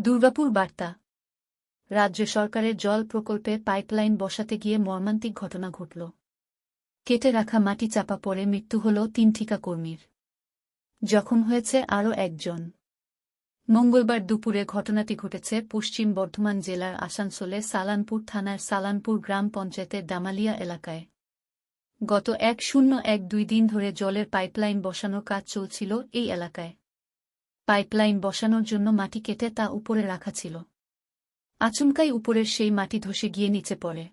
দুর্গাপুর বার্তা। রাজ্য সরকারের জল প্রকল্পে পাইপলাইন বসাতে গিয়ে মর্মান্তিক ঘটনা ঘটল। কেটে রাখা মাটি চাপা পড়ে মৃত্যু হল তিন ঠিকা কর্মীর। জখম হয়েছে আরও একজন। মঙ্গলবার দুপুরে ঘটনাটি ঘটেছে পশ্চিম বর্ধমান জেলার আসানসোলে সালানপুর থানার সালানপুর গ্রাম পঞ্চায়েতের দামালিয়া এলাকায়। গত এক শূন্য এক দুই দিন ধরে জলের পাইপলাইন বসানোর কাজ চলছিল এই এলাকায়। পাইপলাইন বসানোর জন্য মাটি কেটে তা উপরে রাখা ছিল। আচমকাই উপরের সেই মাটি ধসে গিয়ে নিচে পড়ে।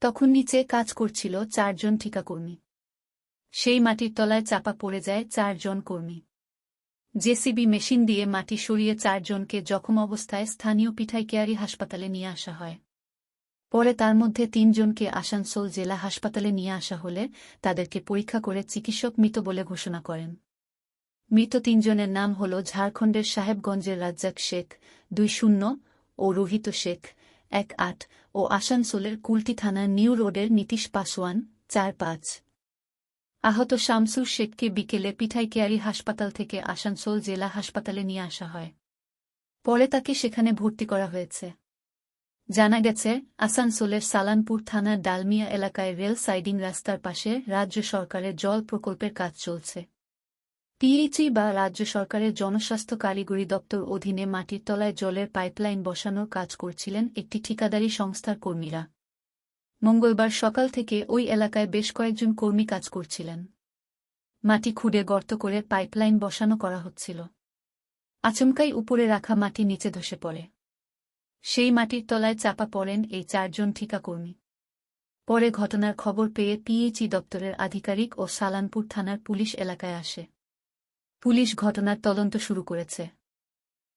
তখন নিচে কাজ করছিল চারজন ঠিকাকর্মী। সেই মাটির তলায় চাপা পড়ে যায় চারজন কর্মী। জেসিবি মেশিন দিয়ে মাটি সরিয়ে চারজনকে জখম অবস্থায় স্থানীয় পিঠাই কেয়ারি হাসপাতালে নিয়ে আসা হয়। পরে তার মধ্যে তিনজনকে আসানসোল জেলা হাসপাতালে নিয়ে আসা হলে তাদেরকে পরীক্ষা করে চিকিৎসক মৃত বলে ঘোষণা করেন। মৃত তিনজনের নাম হল ঝাড়খণ্ডের সাহেবগঞ্জের রাজ্জাক শেখ, দুই শূন্য, ও রোহিত শেখ, এক আট, ও আসানসোলের কুলটি থানার নিউ রোডের নীতিশ পাসওয়ান চার পাঁচ। আহত শামসুর শেখকে বিকেলে পিঠাইকেয়ারি হাসপাতাল থেকে আসানসোল জেলা হাসপাতালে নিয়ে আসা হয়। পরে তাকে সেখানে ভর্তি করা হয়েছে। জানা গেছে, আসানসোলের সালানপুর থানার ডালমিয়া এলাকায় রেল সাইডিং রাস্তার পাশে রাজ্য সরকারের জল প্রকল্পের কাজ চলছে। পিএইচই বা রাজ্য সরকারের জনস্বাস্থ্য কারিগরি দপ্তর অধীনে মাটির তলায় জলের পাইপলাইন বসানোর কাজ করছিলেন একটি ঠিকাদারি সংস্থার কর্মীরা। মঙ্গলবার সকাল থেকে ওই এলাকায় বেশ কয়েকজন কর্মী কাজ করছিলেন। মাটি খুঁড়ে গর্ত করে পাইপলাইন বসানো করা হচ্ছিল। আচমকাই উপরে রাখা মাটি নিচে ধসে পড়ে। সেই মাটির তলায় চাপা পড়েন এই চারজন ঠিকাকর্মী পরে ঘটনার খবর পেয়ে পিএইচই দপ্তরের আধিকারিক ও সালানপুর থানার পুলিশ এলাকায় আসে। পুলিশ ঘটনার তদন্ত শুরু করেছে।